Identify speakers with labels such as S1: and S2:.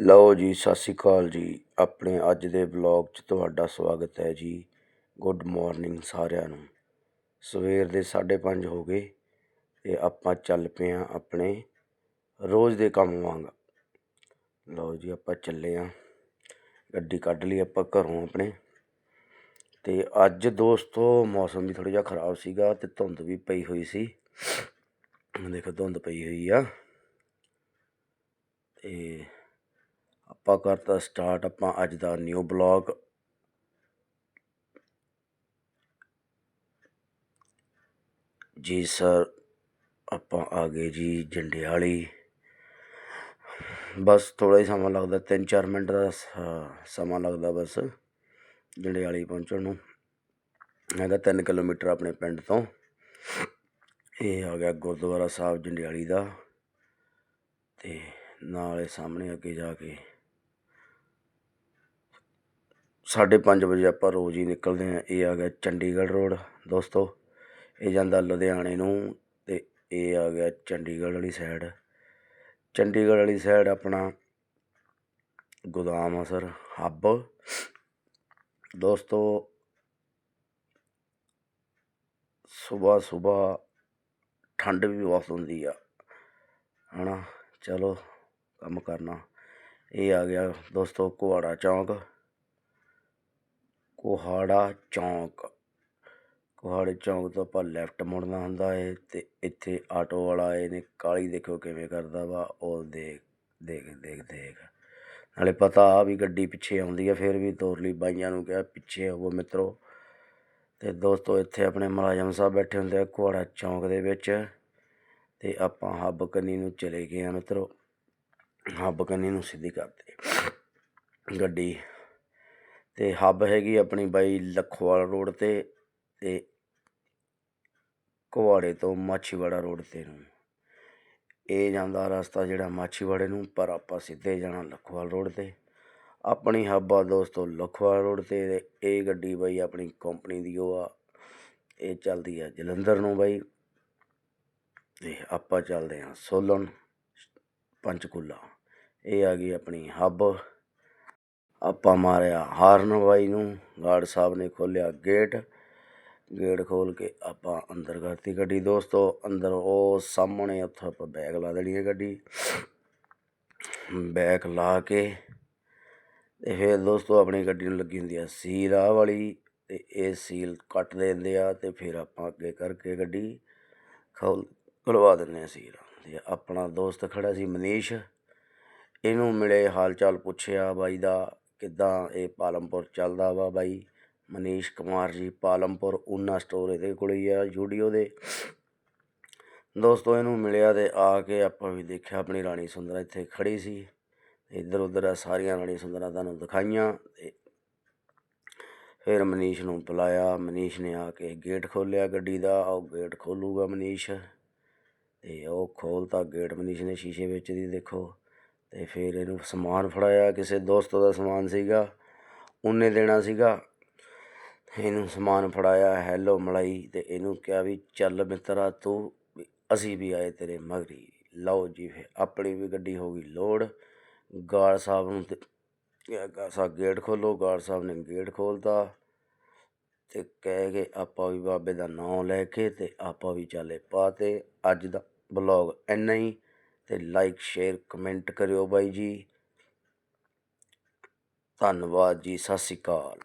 S1: ਲਓ ਜੀ, ਸਤਿ ਸ਼੍ਰੀ ਅਕਾਲ ਜੀ। ਆਪਣੇ ਅੱਜ ਦੇ ਵਲੌਗ 'ਚ ਤੁਹਾਡਾ ਸਵਾਗਤ ਹੈ ਜੀ। ਗੁੱਡ ਮਾਰਨਿੰਗ ਸਾਰਿਆਂ ਨੂੰ। ਸਵੇਰ ਦੇ 5:30 ਹੋ ਗਏ ਤੇ ਆਪਾਂ ਚੱਲ ਪਏ ਆ ਆਪਣੇ ਰੋਜ਼ ਦੇ ਕੰਮ ਵਾਂਗ। ਲਓ ਜੀ, ਆਪਾਂ ਚੱਲੇ ਆ ਗੱਡੀ ਕੱਢ ਲਈ ਆਪਾਂ ਘਰੋਂ ਆਪਣੇ। ਤੇ ਅੱਜ ਦੋਸਤੋ, ਮੌਸਮ ਵੀ ਥੋੜਾ ਜਿਹਾ ਖਰਾਬ ਸੀਗਾ ਤੇ ਧੁੰਦ ਵੀ ਪਈ ਹੋਈ ਸੀ। ਦੇਖੋ, ਧੁੰਦ ਪਈ ਹੋਈ ਆ। ਤੇ ਆਪਾਂ ਕਰਤਾ ਸਟਾਰਟ ਆਪਾਂ ਅੱਜ ਦਾ ਨਿਊ ਬਲੌਗ ਜੀ ਸਰ ਆਪਾਂ ਆ ਗਏ ਜੀ ਜੰਡਿਆਲੀ। ਬਸ ਥੋੜਾ ਹੀ ਸਮਾਂ ਲੱਗਦਾ 3-4 ਮਿੰਟ ਦਾ ਸਮਾਂ ਲੱਗਦਾ ਬਸ ਜੰਡਿਆਲੀ ਪਹੁੰਚਣ ਨੂੰ। ਹੈਗਾ 3 ਕਿਲੋਮੀਟਰ ਆਪਣੇ ਪਿੰਡ ਤੋਂ। ਇਹ ਆ ਗਿਆ ਗੁਰਦੁਆਰਾ ਸਾਹਿਬ ਜੰਡਿਆਲੀ ਦਾ। ਤੇ ਨਾਲੇ ਸਾਹਮਣੇ ਅੱਗੇ ਜਾ ਕੇ ਸਾਢੇ ਪੰਜ ਵਜੇ ਆਪਾਂ ਰੋਜ਼ ਹੀ ਨਿਕਲਦੇ ਹਾਂ। ਇਹ ਆ ਗਿਆ ਚੰਡੀਗੜ੍ਹ ਰੋਡ ਦੋਸਤੋ। ਇਹ ਜਾਂਦਾ ਲੁਧਿਆਣੇ ਨੂੰ ਅਤੇ ਇਹ ਆ ਗਿਆ ਚੰਡੀਗੜ੍ਹ ਵਾਲੀ ਸਾਈਡ ਚੰਡੀਗੜ੍ਹ ਵਾਲੀ ਸਾਈਡ ਆਪਣਾ ਗੋਦਾਮ ਆ ਸਰ, ਹੱਬ। ਦੋਸਤੋ ਸਵੇਰ ਸਵੇਰ ਠੰਡ ਵੀ ਬਹੁਤ ਹੁੰਦੀ ਆ, ਹਨਾ? ਚਲੋ, ਕੰਮ ਕਰਨਾ। ਇਹ ਆ ਗਿਆ ਦੋਸਤੋ ਕੁਹਾੜਾ ਚੌਂਕ। ਕੁਹਾੜਾ ਚੌਂਕ। ਕੁਹਾੜੇ ਚੌਂਕ ਤੋਂ ਆਪਾਂ ਲੈਫਟ ਮੁੜਨਾ ਹੁੰਦਾ ਏ ਅਤੇ ਇੱਥੇ ਆਟੋ ਵਾਲਾ ਇਹਨੇ ਕਾਹਲੀ ਦੇਖੋ ਕਿਵੇਂ ਕਰਦਾ ਵਾ, ਉਹ ਦੇਖ ਦੇਖ ਦੇਖ ਦੇਖ। ਨਾਲੇ ਪਤਾ ਆ ਵੀ ਗੱਡੀ ਪਿੱਛੇ ਆਉਂਦੀ ਹੈ ਫਿਰ ਵੀ ਤੋਰ ਲਈ ਬਾਈਆਂ ਨੂੰ ਕਿਹਾ ਪਿੱਛੇ ਹੋਵੋ ਮਿੱਤਰੋ। ਅਤੇ ਦੋਸਤੋ ਇੱਥੇ ਆਪਣੇ ਮੁਲਾਜ਼ਮ ਸਾਹਿਬ ਬੈਠੇ ਹੁੰਦੇ ਆ ਕੁਹਾੜਾ ਚੌਂਕ ਦੇ ਵਿੱਚ ਅਤੇ ਆਪਾਂ ਹੱਬ ਕੰਨੀ ਨੂੰ ਚਲੇ ਗਏ ਆ ਮਿੱਤਰੋ। ਹੱਬ ਕੰਨੀ ਨੂੰ ਸਿੱਧੀ ਕਰਦੇ ਗੱਡੀ ਅਤੇ ਹੱਬ ਹੈਗੀ ਆਪਣੀ ਬਾਈ ਲਖਵਾਲ ਰੋਡ ਤੇ ਅਤੇ ਕੁਹਾੜੇ ਤੋਂ ਮਾਛੀਵਾੜਾ ਰੋਡ ਤੇ ਨੂੰ। ਇਹ ਜਾਂਦਾ ਰਸਤਾ ਜਿਹੜਾ ਮਾਛੀਵਾੜੇ ਨੂੰ, ਪਰ ਆਪਾਂ ਸਿੱਧੇ ਜਾਣਾ ਲਖਵਾਲ ਰੋਡ ਤੇ। ਆਪਣੀ ਹੱਬ ਆ ਦੋਸਤੋ ਲਖਵਾਲ ਰੋਡ ਤੇ ਤੇ ਇਹ ਗੱਡੀ ਬਾਈ ਆਪਣੀ ਕੰਪਨੀ ਦੀ ਉਹ ਆ। ਇਹ ਚੱਲਦੀ ਆ ਜਲੰਧਰ ਨੂੰ ਬਾਈ। ਅਤੇ ਆਪਾਂ ਚੱਲਦੇ ਹਾਂ ਸੋਲਨ, ਪੰਚਕੂਲਾ। ਇਹ ਆ ਗਈ ਆਪਣੀ ਹੱਬ ਆਪਾਂ ਮਾਰਿਆ ਹਾਰਨ ਬਾਈ ਨੂੰ, ਗਾਰਡ ਸਾਹਿਬ ਨੇ ਖੋਲ੍ਹਿਆ ਗੇਟ ਗੇਟ ਖੋਲ ਕੇ ਆਪਾਂ ਅੰਦਰ ਕਰਤੀ ਗੱਡੀ। ਦੋਸਤੋ, ਅੰਦਰ ਉਹ ਸਾਹਮਣੇ ਉੱਥੇ ਆਪਾਂ ਬੈਗ ਲਾ ਦੇਣੀ ਹੈ ਗੱਡੀ। ਬੈਗ ਲਾ ਕੇ ਤੇ ਫਿਰ ਦੋਸਤੋ ਆਪਣੀ ਗੱਡੀ ਨੂੰ ਲੱਗੀ ਹੁੰਦੀ ਆ ਸੀਲ ਆਹ ਵਾਲੀ ਤੇ ਇਹ ਸੀਲ ਕੱਟ ਦਿੰਦੇ ਆ ਤੇ ਫਿਰ ਆਪਾਂ ਅੱਗੇ ਕਰਕੇ ਗੱਡੀ ਖੋਲ, ਖੁਲਵਾ ਦਿੰਦੇ ਆ ਸੀਲ। ਤੇ ਆਪਣਾ ਦੋਸਤ ਖੜਾ ਸੀ ਮਨੀਸ਼। ਇਹਨੂੰ ਮਿਲੇ ਹਾਲ ਚਾਲ ਪੁੱਛਿਆ ਬਾਈ ਦਾ ਕਿੱਦਾਂ ਇਹ ਪਾਲਮਪੁਰ ਚੱਲਦਾ ਵਾ ਬਾਈ? ਮਨੀਸ਼ ਕੁਮਾਰ ਜੀ ਪਾਲਮਪੁਰ ਊਨਾ ਸਟੋਰ ਇਹਦੇ ਕੋਲ ਹੀ ਆ ਜੂਡੀਓ ਦੇ। ਦੋਸਤੋ, ਇਹਨੂੰ ਮਿਲਿਆ ਤੇ ਆ ਕੇ ਆਪਾਂ ਵੀ ਦੇਖਿਆ, ਆਪਣੀ ਰਾਣੀ ਸੁੰਦਰਾ ਇੱਥੇ ਖੜੀ ਸੀ। ਇੱਧਰ ਉੱਧਰ ਆ ਸਾਰੀਆਂ ਰਾਣੀ ਸੁੰਦਰਾਂ ਤੁਹਾਨੂੰ ਦਿਖਾਈਆਂ ਤੇ ਫਿਰ ਮਨੀਸ਼ ਨੂੰ ਬੁਲਾਇਆ। ਮਨੀਸ਼ ਨੇ ਆ ਕੇ ਗੇਟ ਖੋਲ੍ਹਿਆ ਗੱਡੀ ਦਾ, ਉਹ ਗੇਟ ਖੋਲੂਗਾ ਮਨੀਸ਼ ਤੇ ਉਹ ਖੋਲਤਾ ਗੇਟ। ਮਨੀਸ਼ ਨੇ ਸ਼ੀਸ਼ੇ ਵਿੱਚ ਦੀ ਦੇਖੋ। ਅਤੇ ਫਿਰ ਇਹਨੂੰ ਸਮਾਨ ਫੜਾਇਆ, ਕਿਸੇ ਦੋਸਤ ਦਾ ਸਮਾਨ ਸੀਗਾ, ਉਹਨੇ ਦੇਣਾ ਸੀਗਾ। ਇਹਨੂੰ ਸਮਾਨ ਫੜਾਇਆ, ਹੈਲੋ ਮਲਾਈ ਅਤੇ ਇਹਨੂੰ ਕਿਹਾ ਵੀ, ਚੱਲ ਮਿੱਤਰਾ, ਤੂੰ ਵੀ, ਅਸੀਂ ਵੀ ਆਏ ਤੇਰੇ ਮਗਰੀ। ਲਓ ਜੀ, ਫਿਰ ਆਪਣੀ ਵੀ ਗੱਡੀ ਹੋ ਗਈ ਲੋਡ। ਗਾਰਡ ਸਾਹਿਬ ਨੂੰ ਤੇ ਸਾ ਗੇਟ ਖੋਲੋ। ਗਾਰਡ ਸਾਹਿਬ ਨੇ ਗੇਟ ਖੋਲਤਾ ਤੇ ਕਹਿ ਕੇ, ਆਪਾਂ ਵੀ ਬਾਬੇ ਦਾ ਨਾਮ ਲੈ ਕੇ ਤੇ ਆਪਾਂ ਵੀ ਚੱਲੇ ਪਾਤੇ ਅੱਜ ਦਾ ਬਲੌਗ ਇੰਨਾ ਹੀ। ਅਤੇ ਲਾਈਕ ਸ਼ੇਅਰ ਕਮੈਂਟ ਕਰਿਓ ਬਾਈ ਜੀ। ਧੰਨਵਾਦ ਜੀ ਸਤਿ ਸ਼੍ਰੀ ਅਕਾਲ।